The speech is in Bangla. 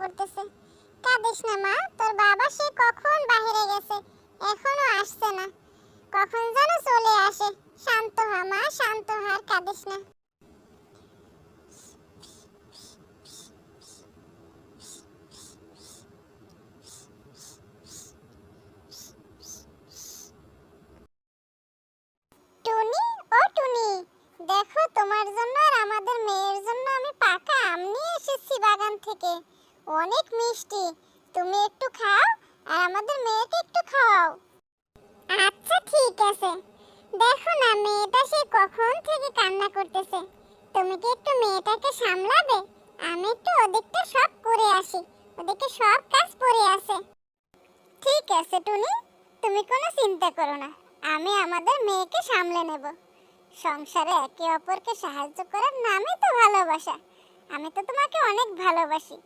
করতেছে। কাঁদিস না মা, তোর বাবা সে কখন বাইরে গেছে, এখনও আসছে না। কখন যেন চলে আসে। শান্ত হ মা, শান্ত হ আর কাঁদিস না। দেখো তোমার জন্য আর আমাদের মেয়ের থেকে। অনেক মিষ্টি। তুমি একটু খাও আর আমাদের মেয়েকে একটু খাওয়াও। আচ্ছা ঠিক আছে। দেখো না, মেয়েটা সে কখন থেকে কান্না করতেছে। তুমি কি একটু মেয়েটাকে সামলাবে? আমি একটু ওদিকটা সব করে আসি। ওদিকে সব কাজ পড়ে আছে। ঠিক আছে, টুনি। তুমি কোনো চিন্তা করো না। আমি আমাদের মেয়েকে সামলে নেব। সংসারে একে অপরকে সাহায্য করার নামই তো ভালোবাসা। আমি তো তোমাকে অনেক ভালোবাসি।